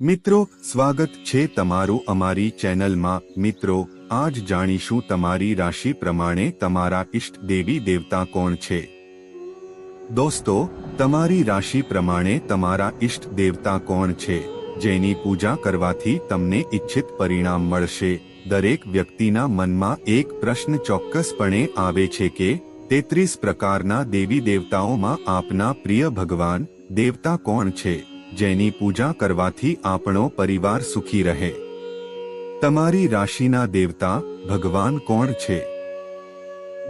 મિત્રો, સ્વાગત છે તમારું અમારી ચેનલમાં. મિત્રો, આજ જાણીશું તમારી રાશિ પ્રમાણે તમારા ઇષ્ટ દેવી દેવતા કોણ છે? દોસ્તો, તમારી રાશિ પ્રમાણે તમારા ઇષ્ટ દેવતા કોણ છે? જેની પૂજા કરવાથી તમને ઈચ્છિત પરિણામ મળશે. દરેક વ્યક્તિના મનમાં એક પ્રશ્ન ચોક્કસપણે આવે છે કે, તેત્રીસ પ્રકારના દેવી દેવતાઓમાં આપના પ્રિય ભગવાન, દેવતા કોણ છે? જેની પૂજા કરવાથી આપણો પરિવાર સુખી રહે. તમારી રાશિના દેવતા, ભગવાન કોણ છે?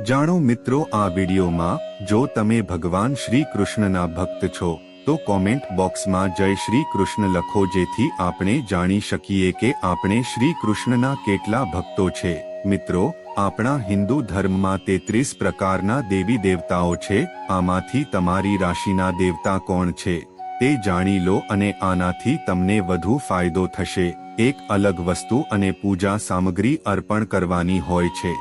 જાણો મિત્રો, આ વિડીયોમાં જો તમે ભગવાન શ્રી કૃષ્ણના ભક્ત છો, તો કોમેન્ટ બોક્સમાં જય શ્રી કૃષ્ણ લખો જેથી આપણે જાણી શકીએ કે આપણે શ્રી કૃષ્ણના કેટલા ભક્તો છે. મિત્રો, આપણા હિન્દુ ધર્મમાં તેત્રીસ પ્રકારના દેવી દેવતાઓ છે, આમાંથી તમારી રાશિના દેવતા કોણ છે? તે જાણી લો અને આનાથી તમને વધુ ફાયદો થશે. એક અલગ વસ્તુ અને પૂજા સામગ્રી અર્પણ કરવાની હોય છે.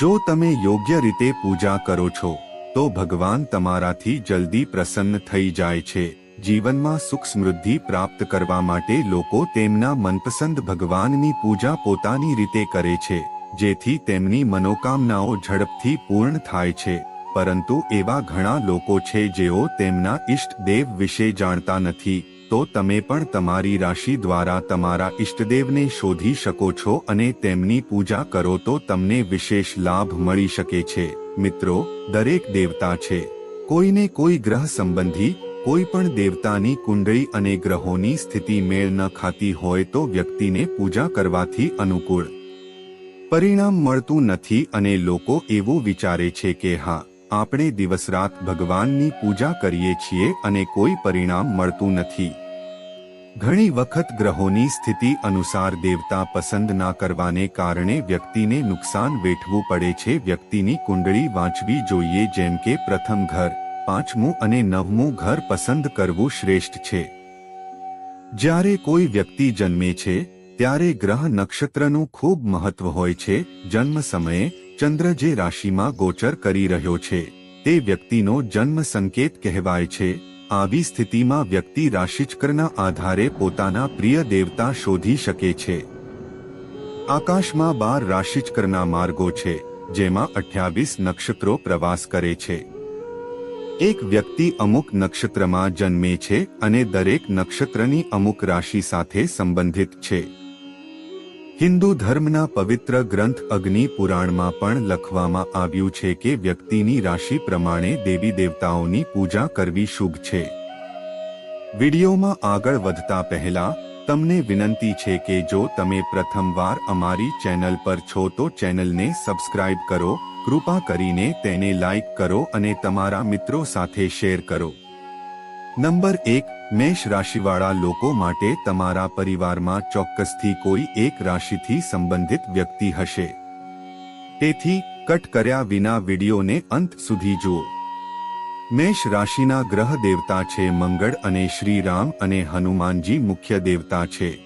જો તમે યોગ્ય રીતે પૂજા કરો છો, તો ભગવાન તમારાથી જલ્દી પ્રસન્ન થઈ જાય છે. જીવનમાં સુખ સમૃદ્ધિ પ્રાપ્ત કરવા માટે લોકો તેમના મનપસંદ ભગવાનની પૂજા પોતાની રીતે કરે છે, જેથી તેમની મનોકામનાઓ ઝડપથી પૂર્ણ થાય છે. પરંતુ એવા ઘણા લોકો છે જેઓ તેમના ઇષ્ટદેવ વિશે જાણતા નથી, તો તમે પણ તમારી રાશિ દ્વારા તમારા ઇષ્ટદેવને શોધી શકો છો અને તેમની પૂજા કરો તો તમને વિશેષ લાભ મળી શકે છે. મિત્રો, દરેક દેવતા છે. કોઈને કોઈ ગ્રહ સંબંધી, કોઈ પણ દેવતાની કુંડળી અને ગ્રહોની સ્થિતિ મેળ ન ખાતી હોય તો વ્યક્તિને પૂજા કરવાથી અનુકૂળ. પરિણામ મળતું નથી અને લોકો એવું વિચારે છે કે હા આપણે દિવસ રાત ભગવાનની પૂજા કરીએ છીએ અને કોઈ પરિણામ મળતું નથી. ઘણી વખત ગ્રહોની સ્થિતિ અનુસાર દેવતા પસંદ ના કરવાને કારણે વ્યક્તિને નુકસાન વેઠવું પડે છે. વ્યક્તિની કુંડળી વાંચવી જોઈએ, જેમ કે પ્રથમ ઘર, પાંચમું અને નવમું ઘર પસંદ કરવું શ્રેષ્ઠ છે. જ્યારે કોઈ વ્યક્તિ જન્મે છે, ત્યારે ગ્રહ નક્ષત્રનું ખૂબ મહત્વ હોય છે. જન્મ સમયે ચંદ્ર જે રાશિમાં ગોચર કરી રહ્યો છે, તે વ્યક્તિનો જન્મ સંકેત કહેવાય છે. આવી સ્થિતિમાં વ્યક્તિ રાશિચક્રના આધારે પોતાના પ્રિય દેવતા શોધી શકે છે. આકાશમાં બાર રાશિચક્રના માર્ગો છે, જેમાં અઠ્યાવીસ નક્ષત્રો પ્રવાસ કરે છે. એક વ્યક્તિ અમુક નક્ષત્રમાં જન્મે છે અને દરેક નક્ષત્રની અમુક રાશિ સાથે સંબંધિત છે. હિન્દુ ધર્મના પવિત્ર ગ્રંથ અગ્નિ પુરાણમાં પણ લખવામાં આવ્યું છે કે વ્યક્તિની રાશિ પ્રમાણે દેવી દેવતાઓની પૂજા કરવી શુભ છે. વિડીયોમાં આગળ વધતા પહેલા, તમને વિનંતી છે કે જો તમે પ્રથમવાર અમારી ચેનલ પર છો તો ચેનલને સબસ્ક્રાઇબ કરો, કૃપા કરીને તેને લાઇક કરો અને તમારા મિત્રો સાથે શેર કરો. નંબર એક, મેષ રાશિવાળા લોકો માટે તમારા પરિવારમાં ચોક્કસથી કોઈ એક રાશિથી સંબંધિત વ્યક્તિ હશે. તેથી, કટ કર્યા વિના વિડીયોને અંત સુધી જુઓ. મેષ રાશિના ગ્રહ દેવતા છે, મંગળ અને શ્રીરામ અને હનુમાનજી મુખ્ય દેવતા છે.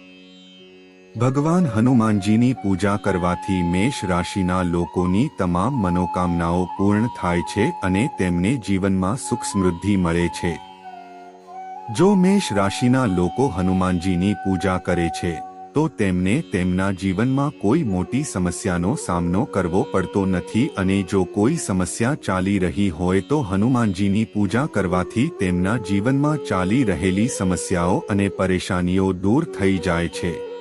ભગવાન હનુમાનજીની પૂજા કરવાથી મેષ રાશિના લોકોની તમામ મનોકામનાઓ પૂર્ણ થાય છે અને તેમને જીવનમાં સુખ સમૃદ્ધિ મળે છે. જો મેષ રાશિના લોકો હનુમાનજીની પૂજા કરે છે, તો તેમને તેમના જીવનમાં કોઈ મોટી સમસ્યાનો સામનો કરવો પડતો નથી અને જો કોઈ સમસ્યા ચાલી રહી હોય તો હનુમાનજીની પૂજા કરવાથી તેમના જીવનમાં ચાલી રહેલી સમસ્યાઓ અને પરેશાનીઓ દૂર થઈ જાય છે.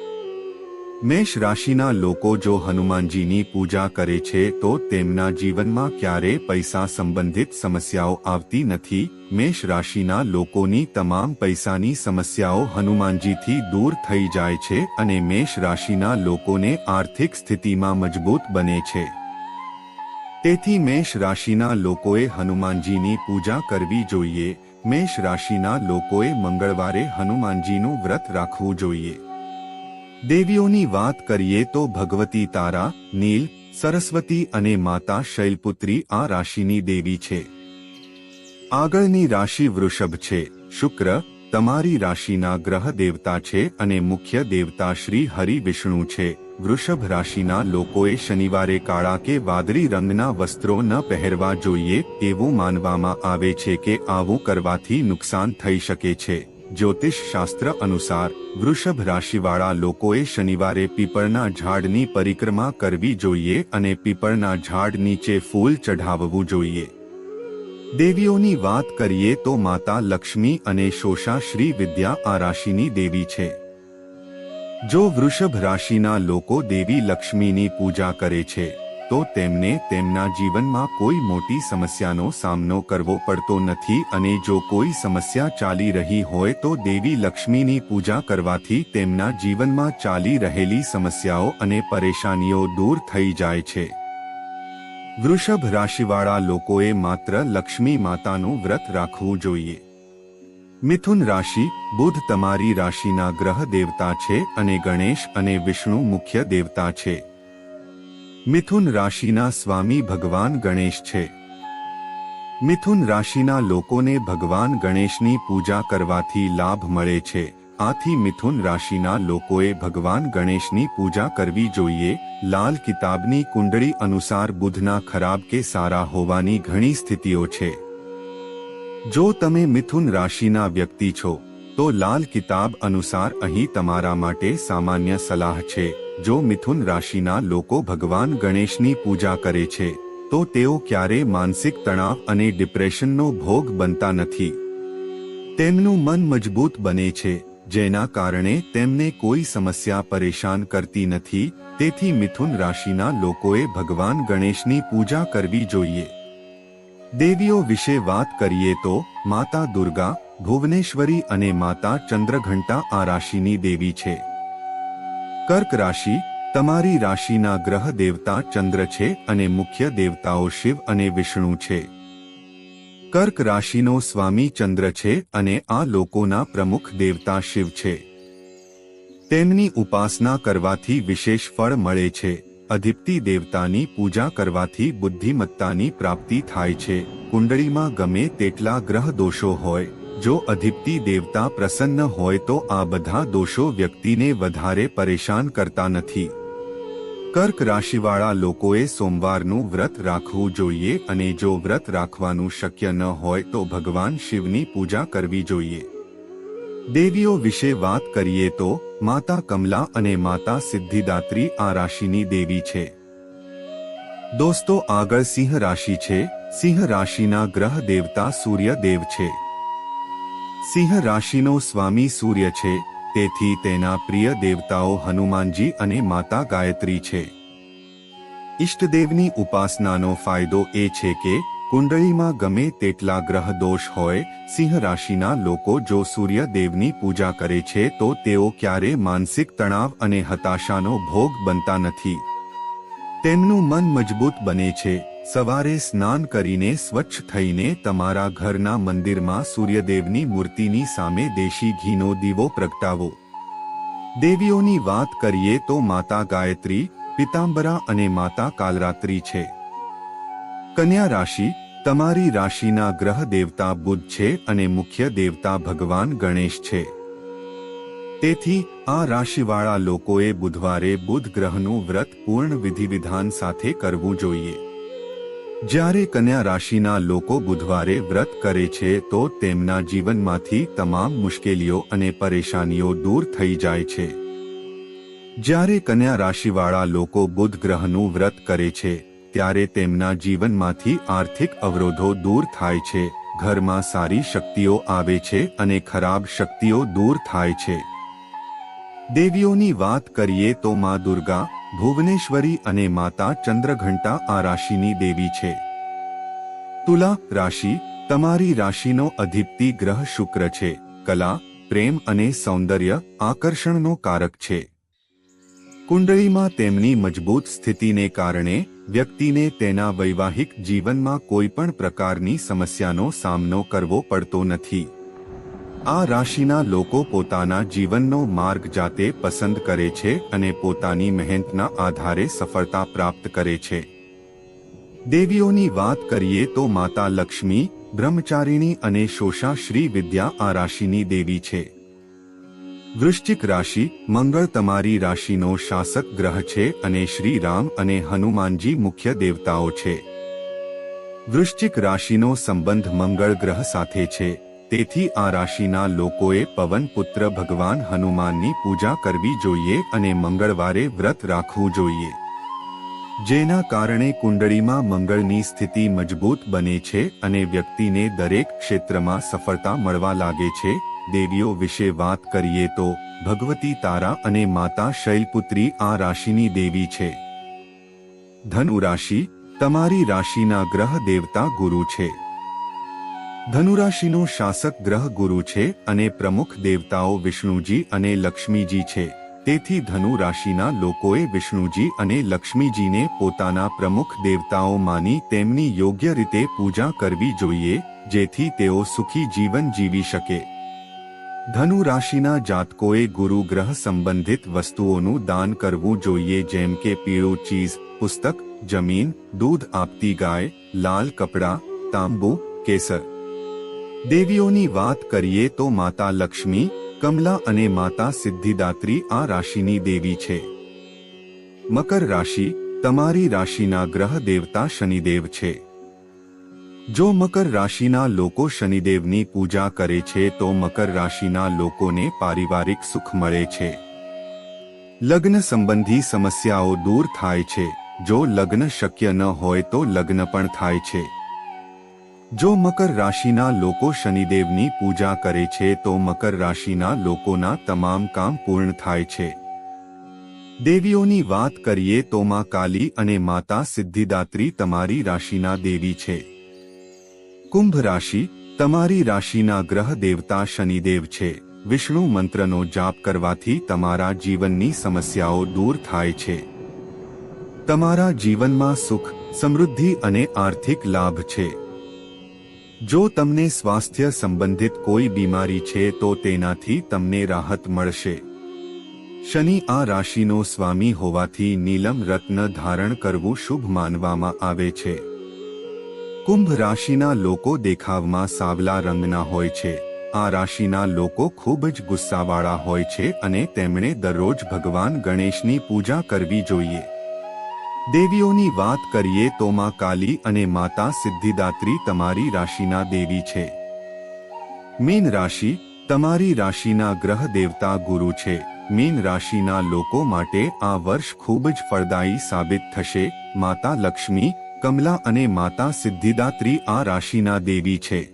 મેષ રાશિના લોકો જો હનુમાનજીની પૂજા કરે છે તો તેમના જીવનમાં ક્યારે પૈસા સંબંધિત સમસ્યાઓ આવતી નથી. મેષ રાશિના લોકોની તમામ પૈસાની સમસ્યાઓ હનુમાનજીથી દૂર થઈ જાય છે અને મેષ રાશિના લોકોને આર્થિક સ્થિતિમાં મજબૂત બને છે. તેથી મેષ રાશિના લોકોએ હનુમાનજીની પૂજા કરવી જોઈએ. મેષ રાશિના લોકોએ મંગળવારે હનુમાનજીનું વ્રત રાખવું જોઈએ. દેવીઓની વાત કરીએ તો ભગવતી તારા, નીલ, સરસ્વતી અને માતા શૈલપુત્રી આ રાશિની દેવી છે. આગળની રાશિ વૃષભ છે. શુક્ર, તમારી રાશિના ગ્રહ દેવતા છે અને મુખ્ય દેવતા શ્રી હરિ વિષ્ણુ છે. વૃષભ રાશિના લોકોએ શનિવારે કાળા કે વાદળી રંગના વસ્ત્રો ન પહેરવા જોઈએ, એવું માનવામાં આવે છે કે આવું કરવાથી નુકસાન થઈ શકે છે. જ્યોતિષ શાસ્ત્ર અનુસાર વૃષભ રાશિવાળા લોકોએ શનિવારે પીપળના ઝાડની પરિક્રમા કરવી જોઈએ અને પીપળના ઝાડ નીચે ફૂલ ચઢાવવું જોઈએ. દેવીઓની વાત કરીએ તો માતા લક્ષ્મી અને શોષા શ્રી વિદ્યા આ રાશિની દેવી છે. જો વૃષભ રાશિના લોકો દેવી લક્ષ્મીની પૂજા કરે છે તો તેમને તેમના જીવનમાં કોઈ મોટી સમસ્યાનો સામનો કરવો પડતો નથી અને જો કોઈ સમસ્યા ચાલી રહી હોય તો દેવી લક્ષ્મીની પૂજા કરવાથી તેમના જીવનમાં ચાલી રહેલી સમસ્યાઓ અને પરેશાનીઓ દૂર થઈ જાય છે. વૃષભ રાશિવાળા લોકોએ માત્ર લક્ષ્મી માતાનું વ્રત રાખવું જોઈએ. મિથુન રાશિ, બુધ તમારી રાશિના ગ્રહ દેવતા છે અને ગણેશ અને વિષ્ણુ મુખ્ય દેવતા છે. મિથુન રાશિના સ્વામી ભગવાન ગણેશ છે. મિથુન રાશિના લોકોને ભગવાન ગણેશની પૂજા કરવાથી લાભ મળે છે. આથી મિથુન રાશિના લોકોએ ભગવાન ગણેશની પૂજા કરવી જોઈએ. લાલ કિતાબની કુંડળી અનુસાર બુધના ખરાબ કે સારા હોવાની ઘણી સ્થિતિઓ છે. જો તમે મિથુન રાશિના વ્યક્તિ છો તો લાલ કિતાબ અનુસાર અહીં તમારા માટે સામાન્ય સલાહ છે. જો મિથુન રાશિના લોકો ભગવાન ગણેશની પૂજા કરે છે, તો તેઓ ક્યારે માનસિક તણાવ અને ડિપ્રેશનનો ભોગ બનતા નથી. તેમનું મન મજબૂત બને છે, જેના કારણે તેમને કોઈ સમસ્યા પરેશાન કરતી નથી. તેથી મિથુન રાશિના લોકોએ ભગવાન ગણેશની પૂજા કરવી જોઈએ. દેવીઓ વિશે વાત કરીએ તો, માતા દુર્ગા ભુવનેશ્વરી અને માતા ચંદ્રઘંટા આ રાશિની દેવી છે. કર્ક રાશિ, તમારી રાશિના ગ્રહ દેવતા ચંદ્ર છે અને મુખ્ય દેવતાઓ શિવ અને વિષ્ણુ છે. કર્ક રાશિનો સ્વામી ચંદ્ર છે અને આ લોકોના પ્રમુખ દેવતા શિવ છે. તેમની ઉપાસના કરવાથી વિશેષ ફળ મળે છે. અધિપતિ દેવતાની પૂજા કરવાથી બુદ્ધિમત્તાની પ્રાપ્તિ થાય છે. કુંડળીમાં ગમે તેટલા ગ્રહ દોષો હોય જો અધિપતિ દેવતા પ્રસન્ન હોય તો આ બધા દોષો વ્યક્તિને વધારે પરેશાન કરતા નથી. કર્ક રાશિવાળા લોકોએ સોમવારનું વ્રત રાખવું જોઈએ અને જો વ્રત રાખવાનું શક્ય ન હોય તો ભગવાન શિવની પૂજા કરવી જોઈએ. દેવીઓ વિશે વાત કરીએ તો, માતા કમલા અને માતા સિદ્ધિદાત્રી આ રાશિની દેવી છે. દોસ્તો, આગળ સિંહ રાશિ છે. સિંહ રાશિના ગ્રહ દેવતા સૂર્ય દેવ છે. સિંહ રાશિનો સ્વામી સૂર્ય છે, તેથી તેના પ્રિય દેવતાઓ હનુમાનજી અને માતા ગાયત્રી છે. ઈષ્ટદેવની ઉપાસનાનો ફાયદો એ છે કે, કુંડળીમાં ગમે તેટલા ગ્રહ દોષ હોય, સિંહ રાશિના લોકો જો સૂર્યદેવની પૂજા કરે છે તો તેઓ ક્યારે માનસિક તણાવ અને હતાશાનો ભોગ બનતા નથી. તેમનું મન મજબૂત બને છે સવારે સ્નાન કરીને સ્વચ્છ થઈને તમારા ઘરના મંદિરમાં સૂર્યદેવની મૂર્તિની સામે દેશી ઘીનો દીવો પ્રગટાવો. દેવીઓની વાત કરીએ તો માતા ગાયત્રી, પિતાંબરા અને માતા કાલરાત્રી છે. કન્યા રાશિ, તમારી રાશિના ગ્રહ દેવતા બુધ છે અને મુખ્ય દેવતા ભગવાન ગણેશ છે. તેથી આ રાશિવાળા લોકોએ બુધવારે બુધ ગ્રહનું વ્રત પૂર્ણ વિધિવિધાન સાથે કરવું જોઈએ. જ્યારે કન્યા રાશિના લોકો બુધવારે વ્રત કરે છે, તો તેમના જીવનમાંથી તમામ મુશ્કેલીઓ અને પરેશાનીઓ દૂર થઈ જાય છે. જ્યારે કન્યા રાશિવાળા લોકો બુધ ગ્રહનું વ્રત કરે છે, ત્યારે તેમના જીવનમાંથી આર્થિક અવરોધો દૂર થાય છે, ઘરમાં સારી શક્તિઓ આવે છે અને ખરાબ શક્તિઓ દૂર થાય છે. દેવીઓની વાત કરીએ તો માં દુર્ગા ભુવનેશ્વરી અને માતા ચંદ્રઘંટા આ રાશિની દેવી છે. તુલા રાશિ તમારી રાશિનો અધિપતિ ગ્રહ શુક્ર છે. કલા, પ્રેમ અને સૌંદર્ય આકર્ષણનો કારક છે. કુંડળીમાં તેમની મજબૂત સ્થિતિને કારણે વ્યક્તિને તેના વૈવાહિક જીવનમાં કોઈપણ પ્રકારની સમસ્યાનો સામનો કરવો પડતો નથી. આ રાશિના લોકો પોતાના જીવનનો માર્ગ જાતે પસંદ કરે છે અને પોતાની મહેનતના આધારે સફળતા પ્રાપ્ત કરે છે. દેવીઓની વાત કરીએ તો માતા લક્ષ્મી, બ્રહ્મચારિણી અને શોષા શ્રી વિદ્યા આ રાશિની દેવી છે. વૃશ્ચિક રાશિ, મંગળ તમારી રાશિનો શાસક ગ્રહ છે અને શ્રી રામ અને હનુમાનજી મુખ્ય દેવતાઓ છે. વૃશ્ચિક રાશિનો સંબંધ મંગળ ગ્રહ સાથે છે. તેથી આ રાશિના લોકોએ પવન પુત્ર ભગવાન હનુમાનની પૂજા કરવી જોઈએ અને મંગળવારે વ્રત રાખવું જોઈએ. જેના કારણે કુંડળીમાં મંગળની સ્થિતિ મજબૂત બને છે અને વ્યક્તિને દરેક ક્ષેત્રમાં સફળતા મળવા લાગે છે. દેવીઓ વિશે વાત કરીએ તો, ભગવતી તારા અને માતા શૈલપુત્રી આ રાશિની દેવી છે. ધનુ રાશિ તમારી રાશિના ગ્રહ દેવતા ગુરુ છે. ધનુરાશિનો શાસક ગ્રહ ગુરુ છે અને પ્રમુખ દેવતાઓ વિષ્ણુજી અને લક્ષ્મીજી છે. તેથી ધનુ રાશિના લોકોએ વિષ્ણુજી અને લક્ષ્મીજીને પોતાના પ્રમુખ દેવતાઓ માની તેમની યોગ્ય રીતે પૂજા કરવી જોઈએ, જેથી તેઓ સુખી જીવન જીવી શકે. ધનુ રાશિના જાતકોએ ગુરુ ગ્રહ સંબંધિત વસ્તુઓનું દાન કરવું જોઈએ જેમ કે પીળું ચીઝ, પુસ્તક, જમીન, દૂધ આપતી ગાય, લાલ કપડાં, તાંબુ, કેસર. દેવીઓની વાત કરીએ તો માતા લક્ષ્મી, કમલા અને માતા સિદ્ધિદાત્રી આ રાશિની દેવી છે. મકર રાશિ, તમારી રાશિના ગ્રહ દેવતા શનિદેવ છે. જો મકર રાશિના લોકો શનિદેવની પૂજા કરે છે તો મકર રાશિના લોકોને પારિવારિક સુખ મળે છે. લગ્ન સંબંધી સમસ્યાઓ દૂર થાય છે. જો લગ્ન શક્ય ન હોય તો લગ્ન પણ થાય છે. જો મકર રાશિના લોકો શનિદેવની પૂજા કરે છે તો મકર રાશિના લોકોના તમામ કામ પૂર્ણ થાય છે. દેવીઓની વાત કરીએ તો માં કાલી અને માતા સિદ્ધિદાત્રી તમારી રાશિના દેવી છે. કુંભ રાશિ, તમારી રાશિના ગ્રહ દેવતા શનિદેવ છે. વિષ્ણુ મંત્રનો જાપ કરવાથી તમારા જીવનની સમસ્યાઓ દૂર થાય છે. તમારા જીવનમાં સુખ, સમૃદ્ધિ અને આર્થિક લાભ છે. જો તમને સ્વાસ્થ્ય સંબંધિત કોઈ બીમારી છે તો તેનાથી તમને રાહત મળશે. શનિ આ રાશિનો સ્વામી હોવાથી નીલમ રત્ન ધારણ કરવું શુભ માનવામાં આવે છે. કુંભ રાશિના લોકો દેખાવમાં સાવલા રંગના હોય છે. આ રાશિના લોકો ખૂબ જ ગુસ્સાવાળા હોય છે અને તેમણે દરરોજ ભગવાન ગણેશની પૂજા કરવી જોઈએ. દેવીઓની વાત કરીએ તો માં કાલી અને માતા સિદ્ધિદાત્રી તમારી રાશિના દેવી છે. મીન રાશિ, તમારી રાશિના ગ્રહ દેવતા ગુરુ છે. મીન રાશિના લોકો માટે આ વર્ષ ખૂબ જ ફળદાયી સાબિત થશે. માતા લક્ષ્મી, કમલા અને માતા સિદ્ધિદાત્રી આ રાશિના દેવી છે.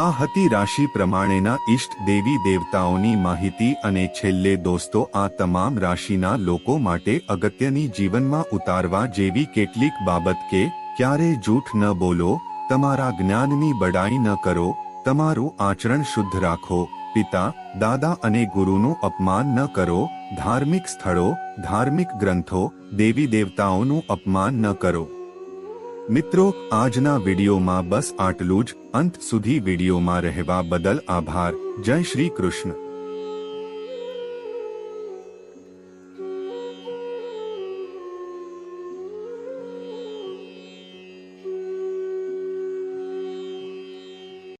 આ હતી રાશિ પ્રમાણેના ઈષ્ટ દેવી દેવતાઓની માહિતી અને છેલ્લે દોસ્તો આ તમામ રાશિના લોકો માટે અગત્યની જીવનમાં ઉતારવા જેવી કેટલીક બાબત કે, ક્યારે જૂઠ ન બોલો, તમારા જ્ઞાનની બડાઈ ન કરો, તમારું આચરણ શુદ્ધ રાખો, પિતા, દાદા અને ગુરુનું અપમાન ન કરો, ધાર્મિક સ્થળો, ધાર્મિક ગ્રંથો, દેવી દેવતાઓનું અપમાન ન કરો. મિત્રો, આજના વિડીયોમાં બસ આટલું જ. અંત સુધી વિડીયોમાં રહેવા બદલ આભાર. જય શ્રી કૃષ્ણ.